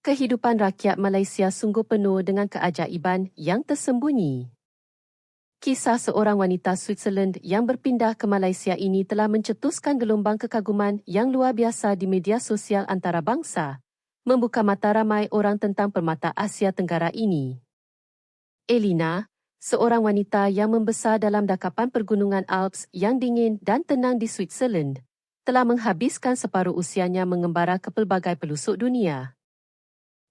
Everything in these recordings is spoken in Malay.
kehidupan rakyat Malaysia sungguh penuh dengan keajaiban yang tersembunyi. Kisah seorang wanita Switzerland yang berpindah ke Malaysia ini telah mencetuskan gelombang kekaguman yang luar biasa di media sosial antarabangsa, membuka mata ramai orang tentang permata Asia Tenggara ini. Elina, seorang wanita yang membesar dalam dakapan pergunungan Alps yang dingin dan tenang di Switzerland, telah menghabiskan separuh usianya mengembara ke pelbagai pelusuk dunia.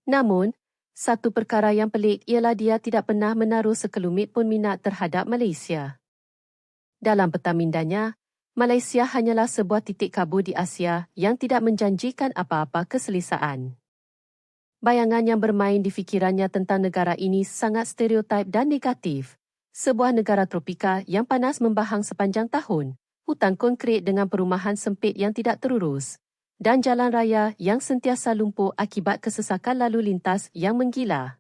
Namun, satu perkara yang pelik ialah dia tidak pernah menaruh sekelumit pun minat terhadap Malaysia. Dalam petamindanya, Malaysia hanyalah sebuah titik kabur di Asia yang tidak menjanjikan apa-apa keselesaan. Bayangan yang bermain di fikirannya tentang negara ini sangat stereotip dan negatif. Sebuah negara tropika yang panas membahang sepanjang tahun, hutan konkret dengan perumahan sempit yang tidak terurus, dan jalan raya yang sentiasa lumpuh akibat kesesakan lalu lintas yang menggila.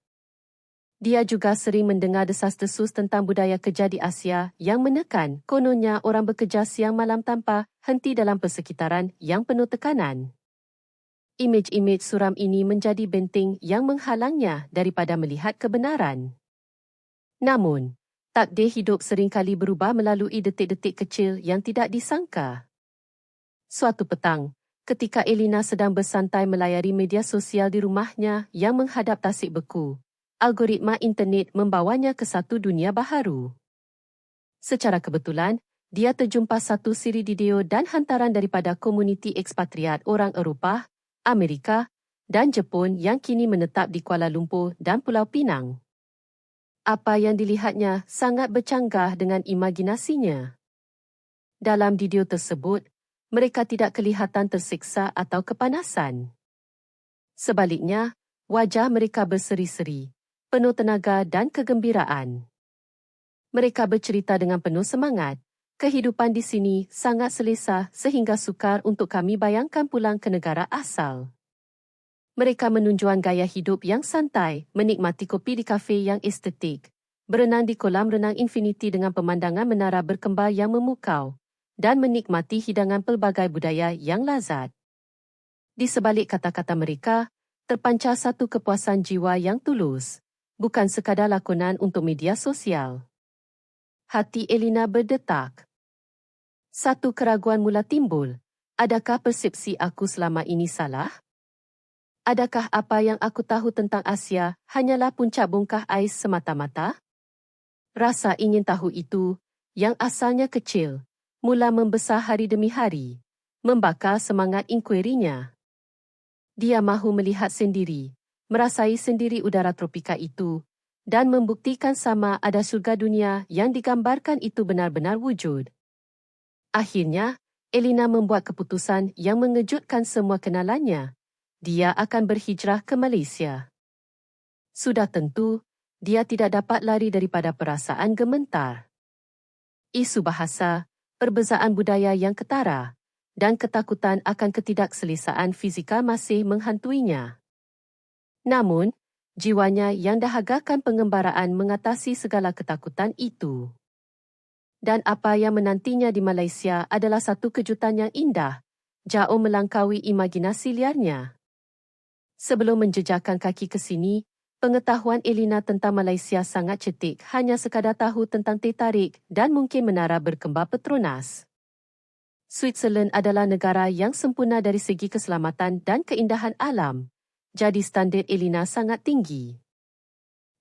Dia juga sering mendengar desas-desus tentang budaya kerja di Asia yang menekan kononnya orang bekerja siang malam tanpa henti dalam persekitaran yang penuh tekanan. Imej-imej suram ini menjadi benting yang menghalangnya daripada melihat kebenaran. Namun, takdir hidup seringkali berubah melalui detik-detik kecil yang tidak disangka. Suatu petang, ketika Elina sedang bersantai melayari media sosial di rumahnya yang menghadap tasik beku. Algoritma internet membawanya ke satu dunia baharu. Secara kebetulan, dia terjumpa satu siri video dan hantaran daripada komuniti ekspatriat orang Eropah, Amerika dan Jepun yang kini menetap di Kuala Lumpur dan Pulau Pinang. Apa yang dilihatnya sangat bercanggah dengan imajinasinya. Dalam video tersebut, mereka tidak kelihatan tersiksa atau kepanasan. Sebaliknya, wajah mereka berseri-seri, penuh tenaga dan kegembiraan. Mereka bercerita dengan penuh semangat. Kehidupan di sini sangat selesa sehingga sukar untuk kami bayangkan pulang ke negara asal. Mereka menunjukkan gaya hidup yang santai, menikmati kopi di kafe yang estetik, berenang di kolam renang infinity dengan pemandangan menara berkembar yang memukau, dan menikmati hidangan pelbagai budaya yang lazat. Di sebalik kata-kata mereka, terpancar satu kepuasan jiwa yang tulus, bukan sekadar lakonan untuk media sosial. Hati Elina berdetak. Satu keraguan mula timbul. Adakah persepsi aku selama ini salah? Adakah apa yang aku tahu tentang Asia hanyalah puncak bongkah ais semata-mata? Rasa ingin tahu itu, yang asalnya kecil, mula membesar hari demi hari, membakar semangat inkuirinya. Dia mahu melihat sendiri, merasai sendiri udara tropika itu dan membuktikan sama ada surga dunia yang digambarkan itu benar-benar wujud. Akhirnya, Elina membuat keputusan yang mengejutkan semua kenalannya. Dia akan berhijrah ke Malaysia. Sudah tentu, dia tidak dapat lari daripada perasaan gementar. Isu bahasa, perbezaan budaya yang ketara dan ketakutan akan ketidakselesaan fizikal masih menghantuinya. Namun, jiwanya yang dahagakan pengembaraan mengatasi segala ketakutan itu. Dan apa yang menantinya di Malaysia adalah satu kejutan yang indah, jauh melangkaui imajinasi liarnya. Sebelum menjejakkan kaki ke sini, Pengetahuan Elina tentang Malaysia sangat cetik, hanya sekadar tahu tentang teh tarik dan mungkin menara berkembar Petronas. Switzerland adalah negara yang sempurna dari segi keselamatan dan keindahan alam, jadi standard Elina sangat tinggi.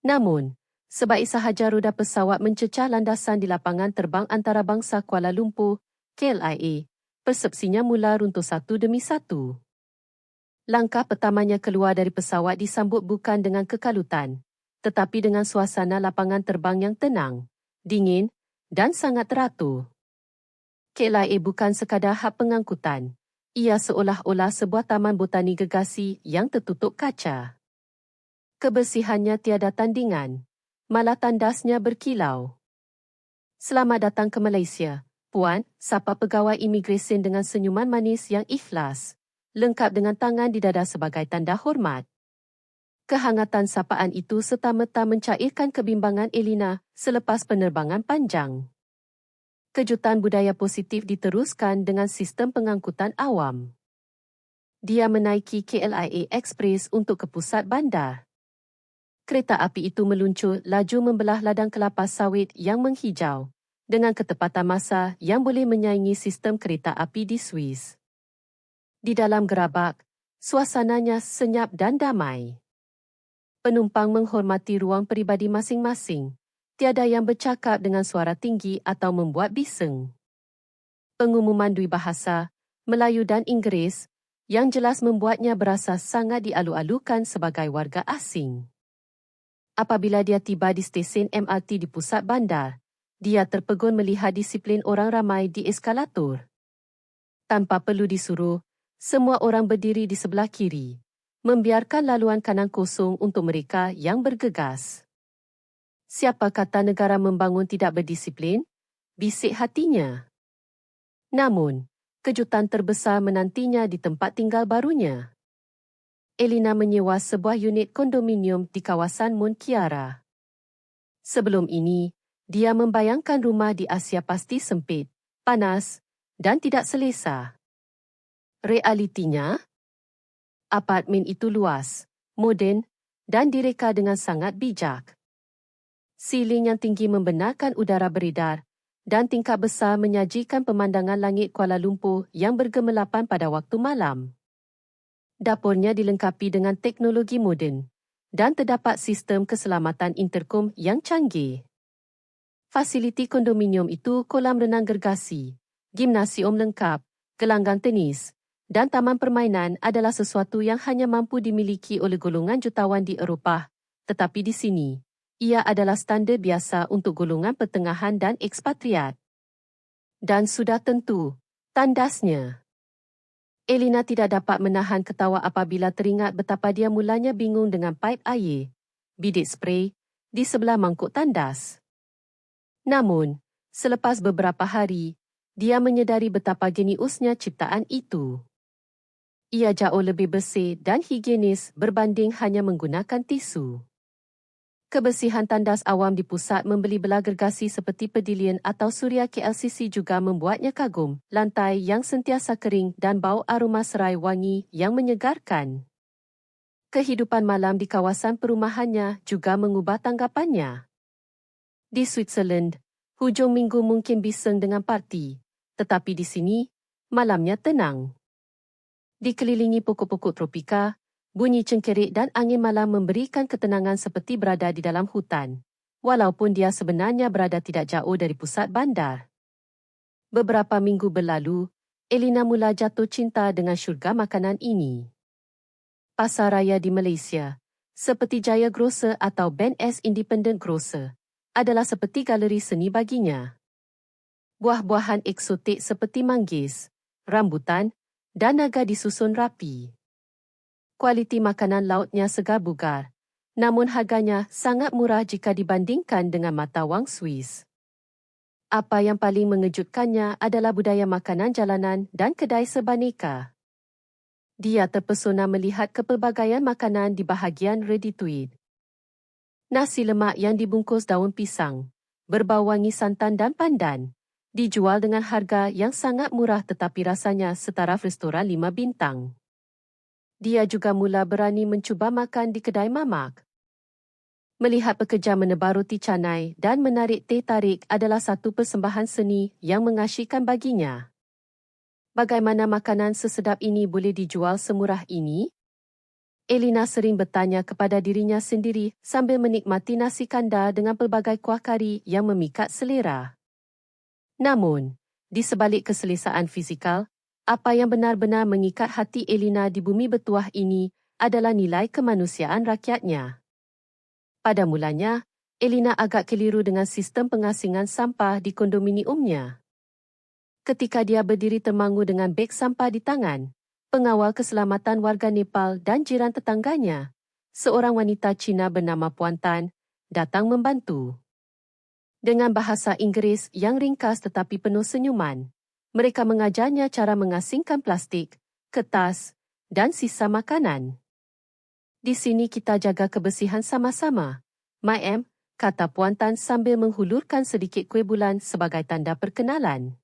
Namun, sebaik sahaja roda pesawat mencecah landasan di lapangan terbang antarabangsa Kuala Lumpur, KLIA, persepsinya mula runtuh satu demi satu. Langkah pertamanya keluar dari pesawat disambut bukan dengan kekalutan, tetapi dengan suasana lapangan terbang yang tenang, dingin dan sangat teratur. KLIA bukan sekadar hak pengangkutan. Ia seolah-olah sebuah taman botani gegasi yang tertutup kaca. Kebersihannya tiada tandingan, malah tandasnya berkilau. Selamat datang ke Malaysia, Puan, sapa pegawai imigresen dengan senyuman manis yang ikhlas lengkap dengan tangan di dada sebagai tanda hormat. Kehangatan sapaan itu serta-merta mencairkan kebimbangan Elina selepas penerbangan panjang. Kejutan budaya positif diteruskan dengan sistem pengangkutan awam. Dia menaiki KLIA Express untuk ke pusat bandar. Kereta api itu meluncur laju membelah ladang kelapa sawit yang menghijau dengan ketepatan masa yang boleh menyaingi sistem kereta api di Swiss. Di dalam gerabak, suasananya senyap dan damai. Penumpang menghormati ruang peribadi masing-masing. Tiada yang bercakap dengan suara tinggi atau membuat bising. Pengumuman dui bahasa, Melayu dan Inggeris, yang jelas membuatnya berasa sangat dialu-alukan sebagai warga asing. Apabila dia tiba di stesen MRT di pusat bandar, dia terpegun melihat disiplin orang ramai di eskalator. Tanpa perlu disuruh, semua orang berdiri di sebelah kiri, membiarkan laluan kanan kosong untuk mereka yang bergegas. Siapa kata negara membangun tidak berdisiplin? Bisik hatinya. Namun, kejutan terbesar menantinya di tempat tinggal barunya. Elina menyewa sebuah unit kondominium di kawasan Mun Kiara. Sebelum ini, dia membayangkan rumah di Asia pasti sempit, panas dan tidak selesa. Realitinya, apartmen itu luas, moden dan direka dengan sangat bijak. Siling yang tinggi membenarkan udara beredar dan tingkap besar menyajikan pemandangan langit Kuala Lumpur yang bergemelapan pada waktu malam. Dapurnya dilengkapi dengan teknologi moden dan terdapat sistem keselamatan interkom yang canggih. Fasiliti kondominium itu kolam renang gergasi, gimnasium lengkap, gelanggang tenis dan taman permainan adalah sesuatu yang hanya mampu dimiliki oleh golongan jutawan di Eropah, tetapi di sini, ia adalah standar biasa untuk golongan pertengahan dan ekspatriat. Dan sudah tentu, tandasnya. Elina tidak dapat menahan ketawa apabila teringat betapa dia mulanya bingung dengan paip air, bidik spray, di sebelah mangkuk tandas. Namun, selepas beberapa hari, dia menyedari betapa geniusnya ciptaan itu. Ia jauh lebih bersih dan higienis berbanding hanya menggunakan tisu. Kebersihan tandas awam di pusat membeli belah gergasi seperti Pedilion atau Suria KLCC juga membuatnya kagum. Lantai yang sentiasa kering dan bau aroma serai wangi yang menyegarkan. Kehidupan malam di kawasan perumahannya juga mengubah tanggapannya. Di Switzerland, hujung minggu mungkin bising dengan parti, tetapi di sini, malamnya tenang. Dikelilingi pokok-pokok tropika, bunyi cengkerik dan angin malam memberikan ketenangan seperti berada di dalam hutan, walaupun dia sebenarnya berada tidak jauh dari pusat bandar. Beberapa minggu berlalu, Elina mula jatuh cinta dengan syurga makanan ini. Pasar raya di Malaysia, seperti Jaya Grocer atau Ben S Independent Grocer, adalah seperti galeri seni baginya. Buah-buahan eksotik seperti manggis, rambutan dan naga disusun rapi kualiti makanan lautnya segar bugar, namun harganya sangat murah jika dibandingkan dengan mata wang Swiss. Apa yang paling mengejutkannya adalah budaya makanan jalanan dan kedai sebaneka. Dia terpesona melihat kepelbagaian makanan di bahagian ready to eat. Nasi lemak yang dibungkus daun pisang, berbau wangi santan dan pandan, dijual dengan harga yang sangat murah tetapi rasanya setara restoran lima bintang dia juga mula berani mencuba makan di kedai mamak. Melihat pekerja menebar roti canai dan menarik teh tarik adalah satu persembahan seni yang mengasyikkan baginya. Bagaimana makanan sesedap ini boleh dijual semurah ini? Elina sering bertanya kepada dirinya sendiri sambil menikmati nasi kandar dengan pelbagai kuah kari yang memikat selera. Namun, di sebalik keselesaan fizikal, apa yang benar-benar mengikat hati Elina di bumi bertuah ini adalah nilai kemanusiaan rakyatnya. Pada mulanya, Elina agak keliru dengan sistem pengasingan sampah di kondominiumnya. Ketika dia berdiri termangu dengan beg sampah di tangan, pengawal keselamatan warga Nepal dan jiran tetangganya, seorang wanita Cina bernama Puan Tan, datang membantu. Dengan bahasa Inggeris yang ringkas tetapi penuh senyuman, mereka mengajarnya cara mengasingkan plastik, kertas dan sisa makanan. Di sini kita jaga kebersihan sama-sama. My M, kata Puan Tan sambil menghulurkan sedikit kuih bulan sebagai tanda perkenalan.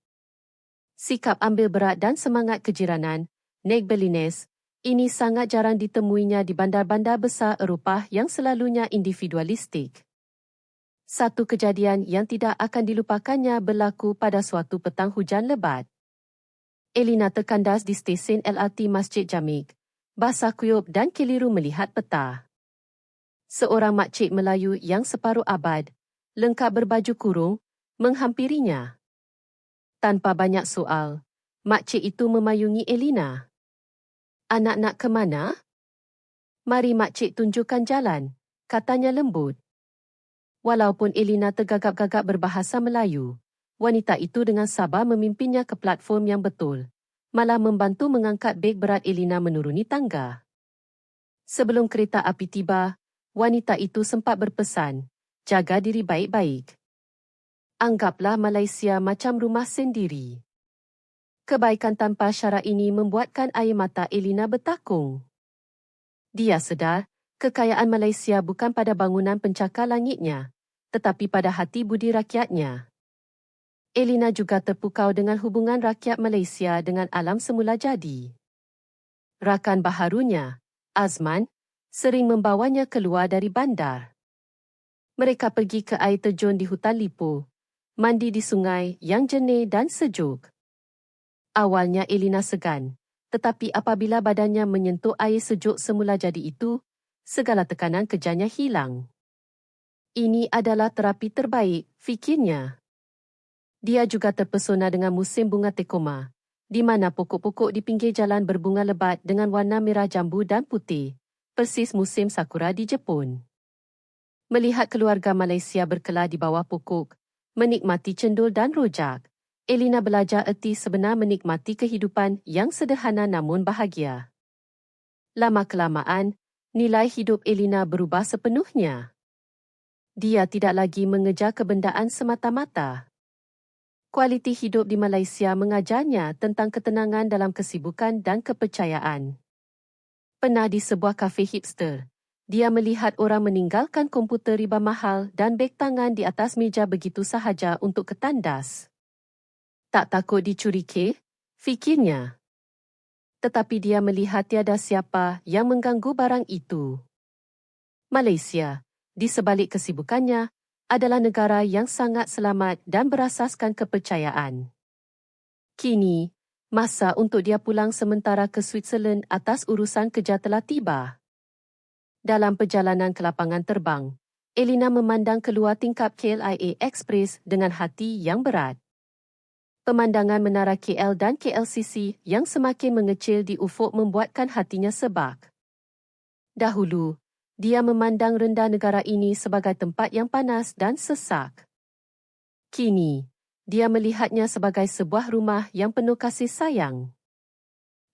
Sikap ambil berat dan semangat kejiranan, Nek Belines, Ini sangat jarang ditemuinya di bandar-bandar besar Eropah yang selalunya individualistik. Satu kejadian yang tidak akan dilupakannya berlaku pada suatu petang hujan lebat. Elina terkandas di stesen LRT Masjid Jamik, basah kuyup dan keliru melihat peta. Seorang makcik Melayu yang separuh abad, lengkap berbaju kurung, menghampirinya. Tanpa banyak soal, makcik itu memayungi Elina. Anak nak ke mana? Mari makcik tunjukkan jalan, katanya lembut. Walaupun Elina tergagap-gagap berbahasa Melayu, wanita itu dengan sabar memimpinnya ke platform yang betul, malah membantu mengangkat beg berat Elina menuruni tangga. Sebelum kereta api tiba, wanita itu sempat berpesan, jaga diri baik-baik. Anggaplah Malaysia macam rumah sendiri. Kebaikan tanpa syarat ini membuatkan air mata Elina bertakung. Dia sedar, kekayaan Malaysia bukan pada bangunan pencakar langitnya, tetapi pada hati budi rakyatnya. Elina juga terpukau dengan hubungan rakyat Malaysia dengan alam semula jadi. Rakan baharunya, Azman, sering membawanya keluar dari bandar. Mereka pergi ke air terjun di hutan lipo, mandi di sungai yang jernih dan sejuk. Awalnya Elina segan, tetapi apabila badannya menyentuh air sejuk semula jadi itu, segala tekanan kejarnya hilang. Ini adalah terapi terbaik, fikirnya. Dia juga terpesona dengan musim bunga tekoma, di mana pokok-pokok di pinggir jalan berbunga lebat dengan warna merah jambu dan putih, persis musim sakura di Jepun. Melihat keluarga Malaysia berkelah di bawah pokok, menikmati cendol dan rojak, Elina belajar erti sebenar menikmati kehidupan yang sederhana namun bahagia. Lama-kelamaan, nilai hidup Elina berubah sepenuhnya. Dia tidak lagi mengejar kebendaan semata-mata. Kualiti hidup di Malaysia mengajarnya tentang ketenangan dalam kesibukan dan kepercayaan. Pernah di sebuah kafe hipster, dia melihat orang meninggalkan komputer riba mahal dan beg tangan di atas meja begitu sahaja untuk ketandas. Tak takut dicuriki? Fikirnya. Tetapi dia melihat tiada siapa yang mengganggu barang itu. Malaysia, di sebalik kesibukannya, adalah negara yang sangat selamat dan berasaskan kepercayaan. Kini, masa untuk dia pulang sementara ke Switzerland atas urusan kerja telah tiba. Dalam perjalanan ke lapangan terbang, Elina memandang keluar tingkap KLIA Express dengan hati yang berat pemandangan menara KL dan KLCC yang semakin mengecil di ufuk membuatkan hatinya sebak. Dahulu, dia memandang rendah negara ini sebagai tempat yang panas dan sesak. Kini, dia melihatnya sebagai sebuah rumah yang penuh kasih sayang.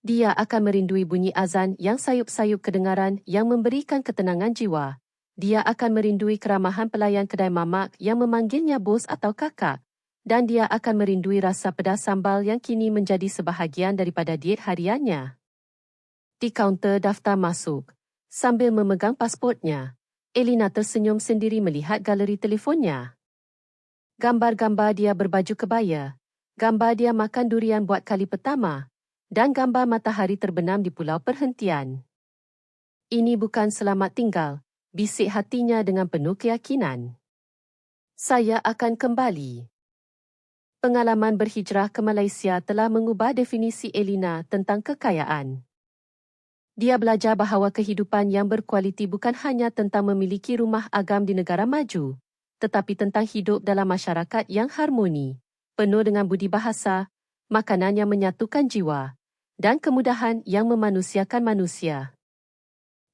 Dia akan merindui bunyi azan yang sayup-sayup kedengaran yang memberikan ketenangan jiwa. Dia akan merindui keramahan pelayan kedai mamak yang memanggilnya bos atau kakak dan dia akan merindui rasa pedas sambal yang kini menjadi sebahagian daripada diet hariannya. Di kaunter daftar masuk, sambil memegang pasportnya, Elina tersenyum sendiri melihat galeri telefonnya. Gambar-gambar dia berbaju kebaya, gambar dia makan durian buat kali pertama, dan gambar matahari terbenam di pulau perhentian. Ini bukan selamat tinggal, bisik hatinya dengan penuh keyakinan. Saya akan kembali pengalaman berhijrah ke Malaysia telah mengubah definisi Elina tentang kekayaan. Dia belajar bahawa kehidupan yang berkualiti bukan hanya tentang memiliki rumah agam di negara maju, tetapi tentang hidup dalam masyarakat yang harmoni, penuh dengan budi bahasa, makanan yang menyatukan jiwa, dan kemudahan yang memanusiakan manusia.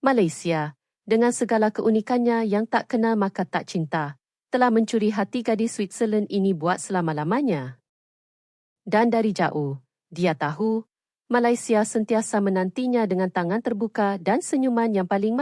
Malaysia, dengan segala keunikannya yang tak kenal maka tak cinta, telah mencuri hati gadis Switzerland ini buat selama-lamanya. Dan dari jauh, dia tahu Malaysia sentiasa menantinya dengan tangan terbuka dan senyuman yang paling